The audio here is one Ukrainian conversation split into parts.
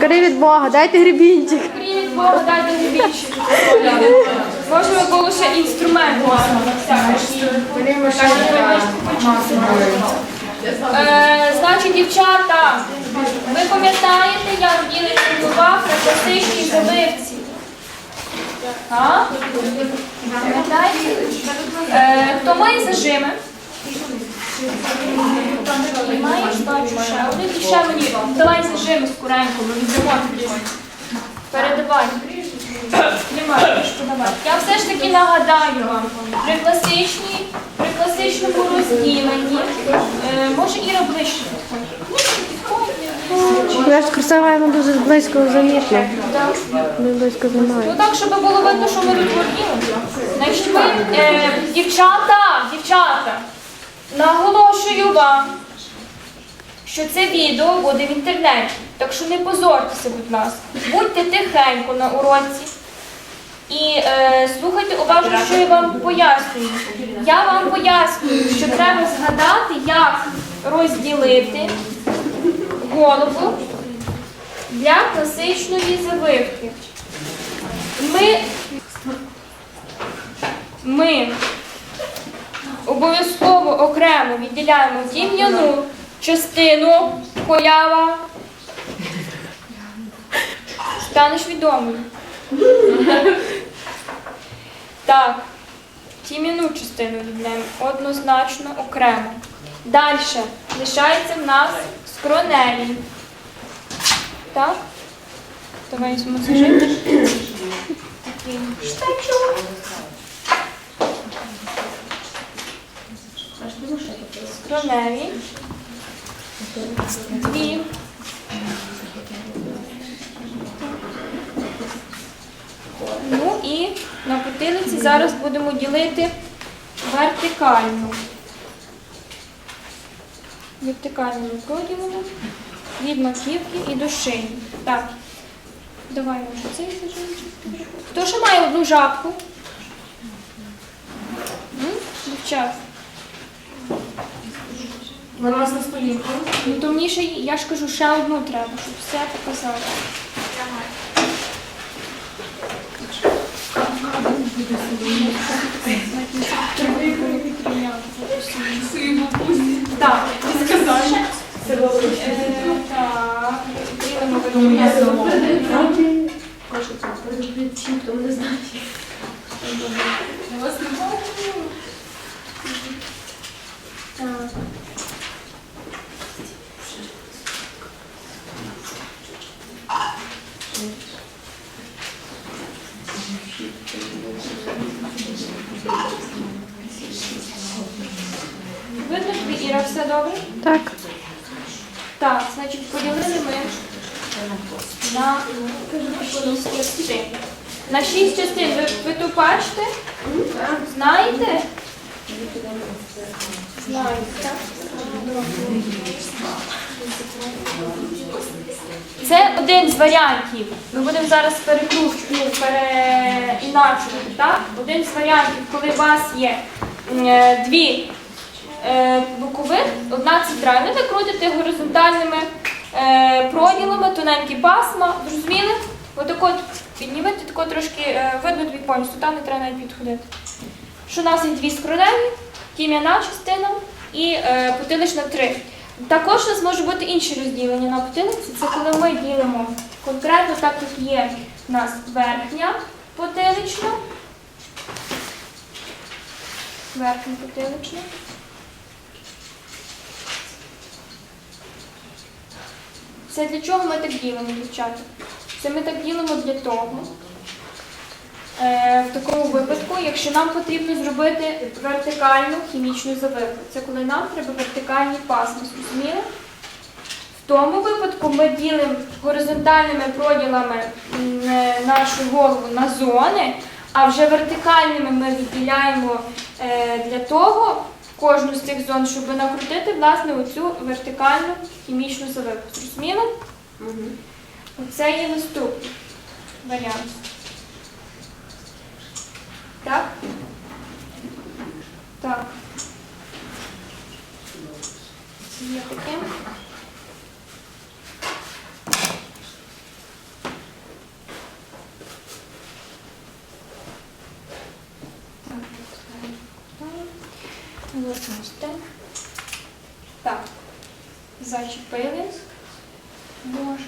Скорі від Бога, дайте гребінчик. Привіт, Бога, дайте мені більше. Може, було ще інструмент Е, Значить, дівчата, ви пам'ятаєте, як діли тренував на класичній завивці? А? Пам'ятаєте? Е, Хто має зажими? Маєш, бачу, ще один. І ще мені. Давай зажими скоренько, ми віддамо тобі. Передавай. Тримай, ручку давай. Я все ж таки нагадаю вам, при класичній, при класичному розділенні, е, може Іра ближче. Я ж красиваємо дуже близько замітно. Так. Близько Ну знімаємо. так, щоб було видно, що ми тут. Значить, ми, е, дівчата, дівчата, наголошую вам, що це відео буде в інтернеті. Так що не позортеся, будь ласка. Будьте тихенько на уроці. І е, слухайте уважно, що я вам пояснюю. Я вам пояснюю, що треба згадати, як розділити голову для класичної завивки. Ми, ми обов'язково окремо відділяємо тім'яну частину поява. Станеш відомим. Так, тім'яну частину відділяємо однозначно окремо. Далі лишається в нас скронелі. Так? Давай змасажити. Такий штачок. Скроневі. Дві. Ну і на потилиці зараз будемо ділити вертикально. Вертикально ми від маківки і до шиї. Так. Давай може цей зажимчик. Хто ще має одну жабку? М? Вона у нас на столі. Ну то мені ще, я ж кажу, ще одну треба, щоб все показати. Так, Сказали. е, так, ділимо вертикально. Я вас не. Тобі, Іра, все добре? Так. Так, значить, поділили ми на шість частин. На шість частин ви, ви тут бачите? Знаєте? Це один з варіантів. Ми будемо зараз перекручувати, переіначувати, так? Один з варіантів, коли у вас є е, дві е, одна центральна, ви крутите горизонтальними е, проділами, тоненькі пасма, зрозуміли? Отако от піднімете, тако трошки е, видно дві повністю, там не треба навіть підходити. Що у нас є дві скроневі, тім'яна частина і е, потилична три. Також у нас може бути інше розділення на потилиці. Це коли ми ділимо конкретно, так як є у нас верхня потилична, верхня потилична. Це для чого ми так ділимо, дівчата? Це ми так ділимо для того, в такому випадку, якщо нам потрібно зробити вертикальну хімічну завивку. Це коли нам треба вертикальні пасми, зрозуміли? В тому випадку ми ділимо горизонтальними проділами е, нашу голову на зони, а вже вертикальними ми відділяємо е, для того кожну з цих зон, щоб накрутити власне оцю вертикальну хімічну завивку. Зрозуміли? Оце є наступний варіант. Так? Так. З'їхати. Так, зачепили. Боже.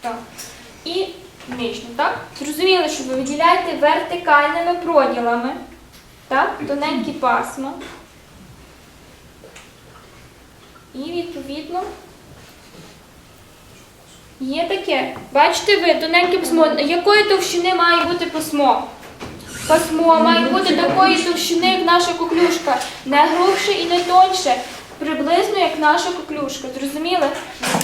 Так. и. Нижню, так? Зрозуміли, що ви виділяєте вертикальними проділами. Так? Тоненькі пасма. І відповідно. Є таке. Бачите ви, тоненьке пасмо. Якої товщини має бути пасмо? Пасмо має бути такої товщини, як наша коклюшка. Не грубше і не тоньше. Приблизно як наша коклюшка, зрозуміли?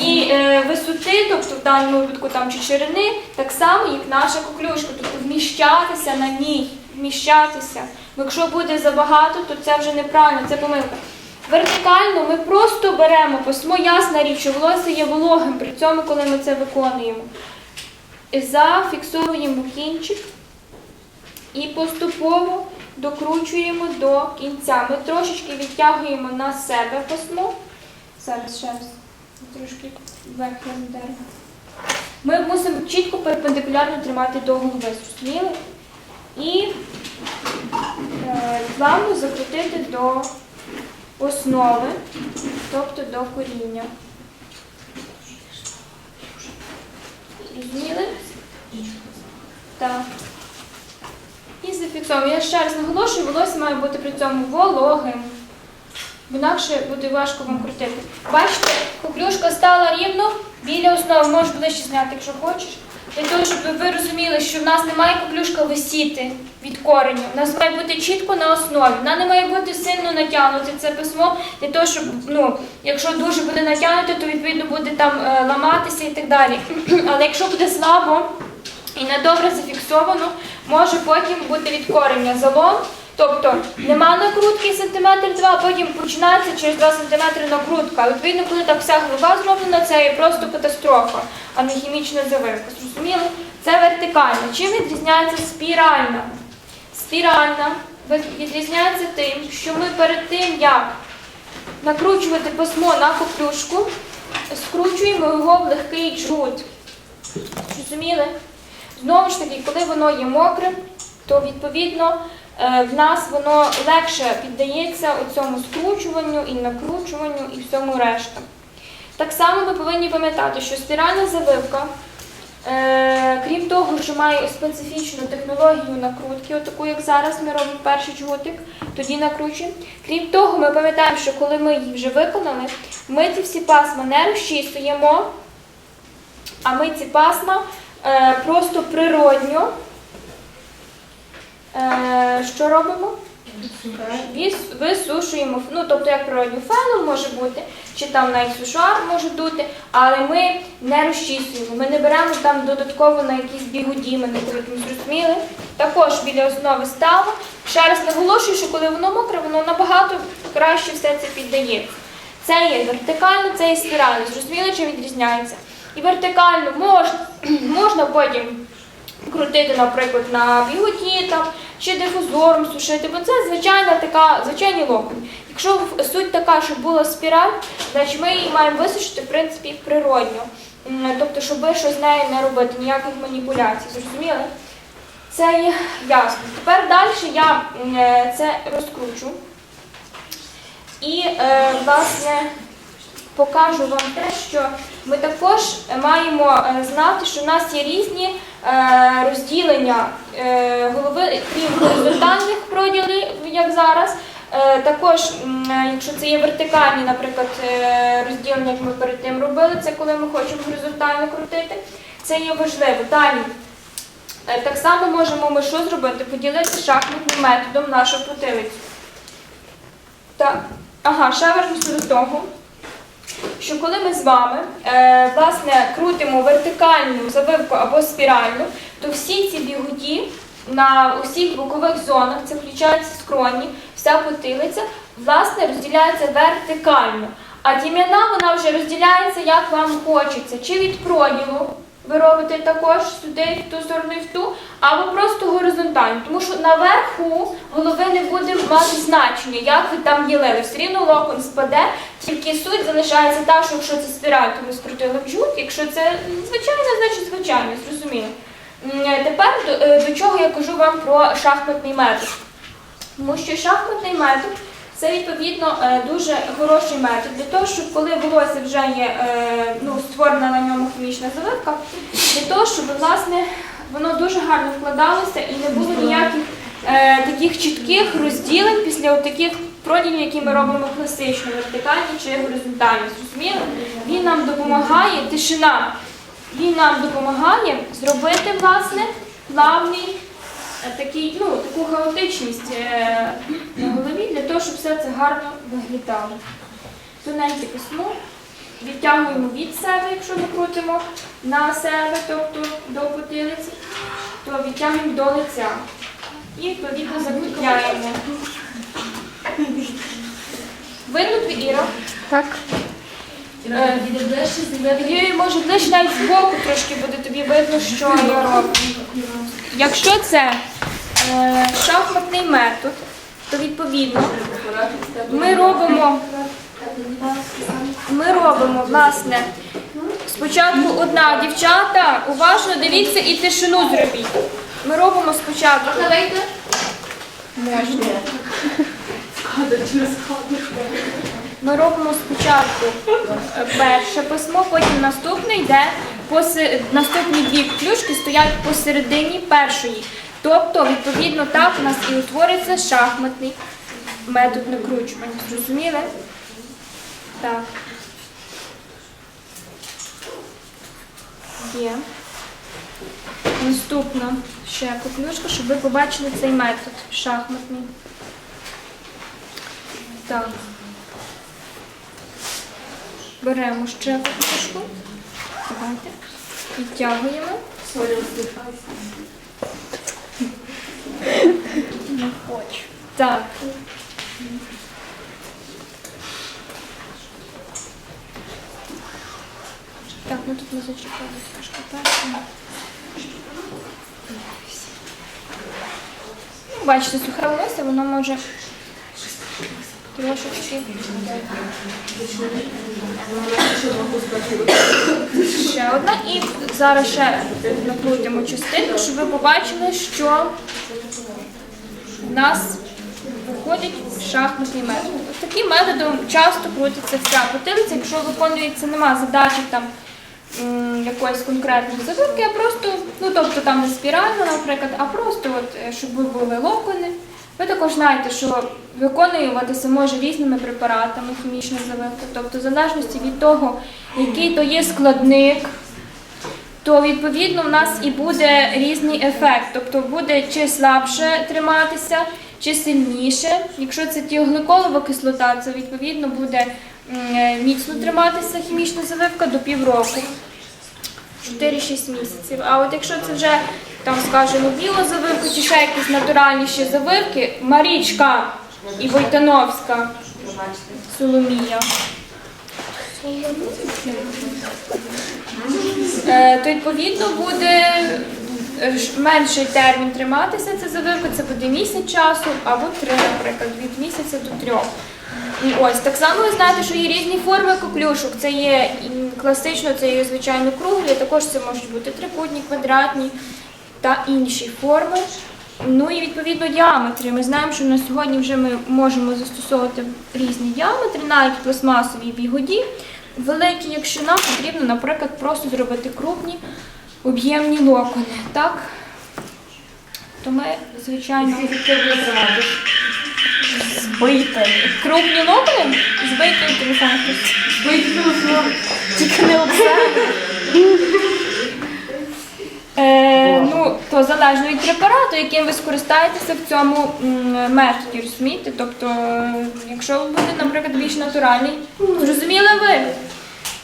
І е, висоти, тобто в даному випадку там чи ширини, так само, як наша коклюшка, тобто вміщатися на ній, вміщатися. Бо якщо буде забагато, то це вже неправильно, це помилка. Вертикально ми просто беремо пасмо, ясна річ, що волосся є вологим при цьому, коли ми це виконуємо. Зафіксовуємо кінчик і поступово докручуємо до кінця. Ми трошечки відтягуємо на себе пасмо. Зараз ще раз трошки вверх дерева. Ми мусимо чітко перпендикулярно тримати до голови, зрозуміли? І е, закрутити до основи, тобто до коріння. Зрозуміли? Так. І зафіксовуємо. Я ще раз наголошую, волосся має бути при цьому вологим. Інакше буде важко вам крутити. Бачите, коклюшка стала рівно біля основи. Можеш ближче зняти, якщо хочеш. Для того, щоб ви розуміли, що в нас не має коклюшка висіти від кореню. У нас має бути чітко на основі. Вона не має бути сильно натягнути це письмо, для того, щоб, ну, якщо дуже буде натягнути, то відповідно буде там е, ламатися і так далі. Але якщо буде слабо, і недобре зафіксовано, може потім бути від корення залом. Тобто нема накрутки сантиметр два, потім починається через 2 сантиметри накрутка. Відповідно, коли так вся голова зроблена, це є просто катастрофа, а не хімічна завивка. Зрозуміли? Це вертикальна. Чим відрізняється спіральна? Спіральна відрізняється тим, що ми перед тим, як накручувати пасмо на коплюшку, скручуємо його в легкий джгут. Зрозуміли? Знову ж таки, коли воно є мокрим, то відповідно в нас воно легше піддається цьому скручуванню і накручуванню і всьому решта. Так само ми повинні пам'ятати, що спіральна завивка, е, крім того, що має специфічну технологію накрутки, отаку, як зараз ми робимо перший джгутик, тоді накручуємо. Крім того, ми пам'ятаємо, що коли ми її вже виконали, ми ці всі пасма не розчісуємо, а ми ці пасма е, просто природньо. Е, що робимо? Висушуємо, ну тобто як природню феном може бути, чи там навіть сушуар може бути, але ми не розчісуємо, ми не беремо там додатково на якісь бігуді, ми не зрозуміли. Також біля основи стало. Ще раз наголошую, що коли воно мокре, воно набагато краще все це піддається. Це є вертикально, це є спірально. Зрозуміли, чим відрізняється? І вертикально можна, можна потім крутити, наприклад, на біготі там, чи дифузором сушити, бо це звичайна така, звичайні локони. Якщо суть така, щоб була спіраль, значить ми її маємо висушити, в принципі, природньо. Тобто, щоб щось з нею не робити, ніяких маніпуляцій. Зрозуміли? Це є ясно. Тепер далі я е, це розкручу. І, е, власне, покажу вам те, що ми також маємо е, знати, що в нас є різні е, розділення е, голови, крім горизонтальних проділів, як зараз. Також, якщо це є вертикальні, наприклад, розділення, як ми перед тим робили, це коли ми хочемо горизонтально крутити, це є важливо. Далі. Так само можемо ми що зробити? Поділити шахматним методом нашу потилицю. Так, ага, ще вернуся до того, що коли ми з вами е, власне крутимо вертикальну завивку або спіральну, то всі ці бігуді на усіх бокових зонах, це включається скроні, вся потилиця, власне розділяється вертикально. А тім'яна вона вже розділяється, як вам хочеться, чи від проділу. Ви робите також сюди, в ту сторону і в ту, або просто горизонтально. Тому що наверху голови не буде мати значення, як ви там ділили. Все рівно локон спаде, тільки суть залишається та, що якщо це спіраль, то ми скрутили в жут, якщо це звичайно, значить звичайно, зрозуміло. Е, Тепер до, е, до чого я кажу вам про шахматний метод. Тому що шахматний метод Це відповідно е, дуже хороший метод для того, щоб коли волосся вже є е, ну, створена на ньому хімічна заливка, для того, щоб власне воно дуже гарно вкладалося і не було ніяких е, таких чітких розділень після таких проділів, які ми робимо класично, вертикальні чи горизонтальні. Зрозуміло? Він нам допомагає, тишина. Він нам допомагає зробити власне плавний такий, ну, таку хаотичність е, на голові для того, щоб все це гарно виглядало. Тоненьке письмо відтягуємо від себе, якщо ми крутимо на себе, тобто до потилиці, то відтягуємо до лиця. І відповідно закріпляємо. Тобі, Іра? Так. Е, Її може ближче навіть збоку трошки буде тобі видно, що я роблю. Якщо це е, шахматний метод, то відповідно ми робимо, ми робимо, власне, спочатку одна дівчата, уважно дивіться і тишину зробіть. Ми робимо спочатку. Можна. Ми робимо спочатку е, перше письмо, потім наступне йде наступні дві клюшки стоять посередині першої. Тобто, відповідно, так у нас і утвориться шахматний метод накручування. Зрозуміли? Так. Є. Наступна ще коклюшка, щоб ви побачили цей метод шахматний. Так. Беремо ще коклюшку. Давайте. Відтягуємо. Не хочу. Так. Так, ну тут не зачіпали трошки першим. Ну, Бачите, сухе волосся, воно може. Ще одна. І зараз ще накрутимо частинку, щоб ви побачили, що в нас виходить шахматний метод. Ось Таким методом часто крутиться вся потилиця, якщо виконується, нема задачі там якоїсь конкретної завивки, а просто, ну тобто там не спірально, наприклад, а просто от, е, щоб були локони. Ви також знаєте, що виконуватися може різними препаратами хімічна завивка, тобто в залежності від того, який то є складник, то відповідно в нас і буде різний ефект. Тобто буде чи слабше триматися, чи сильніше. Якщо це тіогликолова кислота, це відповідно буде е, міцно триматися хімічна завивка до півроку. 4-6 місяців. А от якщо це вже там, скажімо, біла завивка чи ще якісь натуральніші завивки, Марічка і Войтановська Соломія. Е, то відповідно буде е, менший термін триматися ця завивка, це буде місяць часу або три, наприклад, від місяця до трьох. І Ось так само ви знаєте, що є різні форми коклюшок. Це є класично, це є звичайно круглі, також це можуть бути трикутні, квадратні та інші форми. Ну і відповідно діаметри. Ми знаємо, що на сьогодні вже ми можемо застосовувати різні діаметри, навіть пластмасові бігоді. Великі, якщо нам потрібно, наприклад, просто зробити крупні об'ємні локони. Так? То ми, звичайно, збити. Крупні локони? Збити телефон. Вийти телефон. Тільки не оце. Е, ну, то залежно від препарату, яким ви скористаєтеся в цьому методі, розумієте? Тобто, якщо ви будете, наприклад, більш натуральний, зрозуміли ви,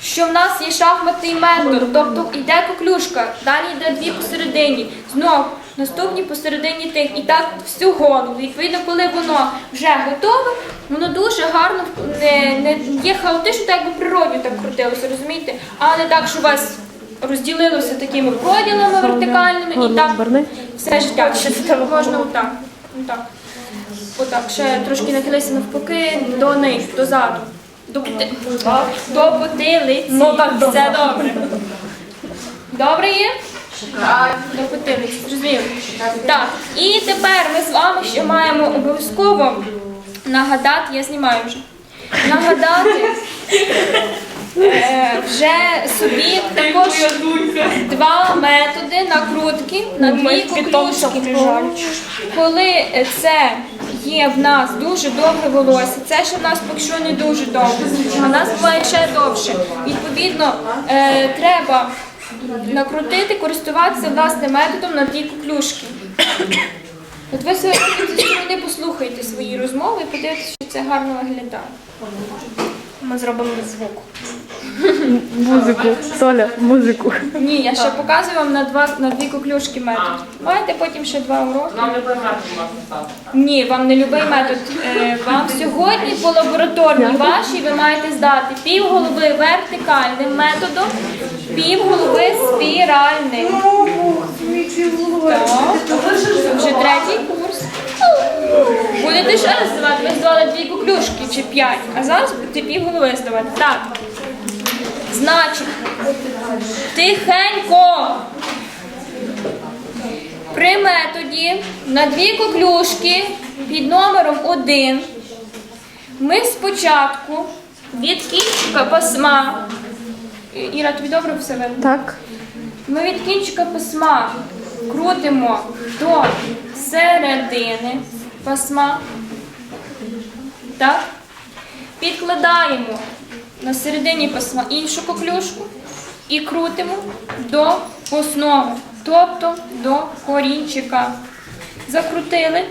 що в нас є шахматний метод, тобто йде коклюшка, далі йде дві посередині, знов наступні посередині тих, і так всю голову. Відповідно, коли воно вже готове, воно дуже гарно не, не є хаотично, так якби природньо так крутилося, розумієте? А не так, що у вас розділилося такими поділами вертикальними і так все життя. Ще можна отак. Отак. Отак. Ще трошки нахилися навпаки до них, дозаду. До, поти- до потилиці. Ну, так, до Все добре. Добре є? До потилиці, зрозуміло. Так, і тепер ми з вами ще маємо обов'язково нагадати, я знімаю вже. Нагадати е, вже собі також два методи накрутки на дві коклюшки. Коли це є в нас дуже довге волосся, це ще в нас поки що не дуже довго, а в нас буває ще довше. Відповідно, е, треба накрутити, користуватися власним методом на дві коклюшки. От ви сьогодні зі сторони послухайте свої розмови і подивитися, що це гарно виглядає. Ми зробимо без звуку. Музику. Соля, музику. Ні, я ще показую вам на два на дві коклюшки метод. Маєте потім ще два уроки. Нам можна стати. Ні, вам не любий метод. Е, Вам сьогодні по лабораторній вашій ви маєте здати пів голови вертикальним методом, пів голови спіральним. Так, вже третій курс. Будете ще раз здавати, ви здавали дві куклюшки чи п'ять, а зараз будете пів голови здавати. Так. Значить, тихенько. При методі на дві коклюшки під номером 1 ми спочатку від кінчика пасма. Іра, тобі добре все видно? Так. Ми від кінчика пасма крутимо до середини пасма. Так? Підкладаємо на середині пасма іншу коклюшку і крутимо до основи, тобто до корінчика. Закрутили.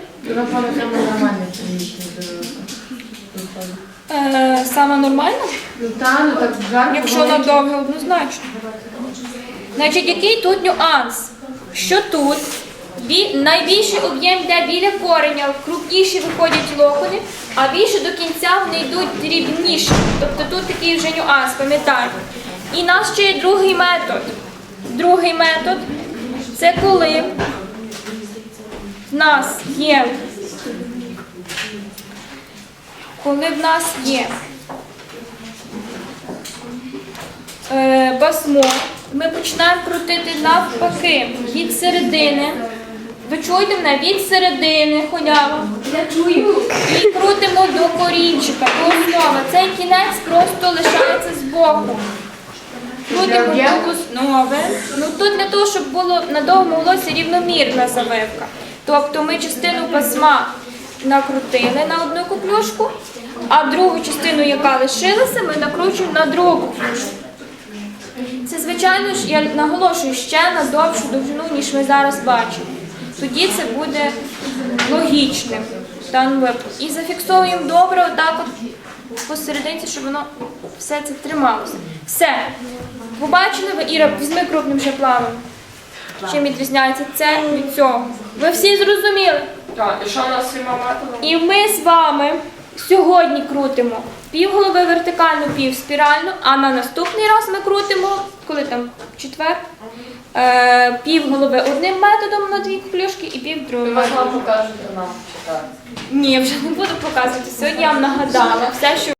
Е, саме нормально, Ну та, ну так жарко. якщо надовго однозначно. Значить, який тут нюанс? Що тут бі- найбільший об'єм йде біля кореня, крупніші виходять локони, а більше до кінця вони йдуть дрібніші. Тобто тут такий вже нюанс, пам'ятайте. І в нас ще є другий метод. Другий метод це коли в нас є, коли в нас є е, басмо, ми починаємо крутити навпаки від середини. Ви чуєте мене від середини, холява. Я чую. І крутимо до корінчика, до основи. Цей кінець просто лишається збоку. Крутимо до основи. Ну тут для того, щоб було на довгому волосі рівномірна завивка. Тобто ми частину пасма накрутили на одну куплюшку, а другу частину, яка лишилася, ми накручуємо на другу куплюшку. Це, звичайно ж, я наголошую ще на довшу довжину, ніж ми зараз бачимо. Тоді це буде логічним в даному випадку. І зафіксовуємо добре отак от посерединці, щоб воно все це трималося. Все. Побачили ви, Іра, візьми крупним вже планом. Чим відрізняється це від цього. Ви всі зрозуміли? Так, і що у нас всіма? І ми з вами сьогодні крутимо півголови вертикальну, пів спіральну, а на наступний раз ми крутимо, коли там четвер, е, півголови одним методом на дві плюшки і пів другим Ви методом. покажете нам читати. Ні, вже не буду показувати. Сьогодні я вам нагадала все, що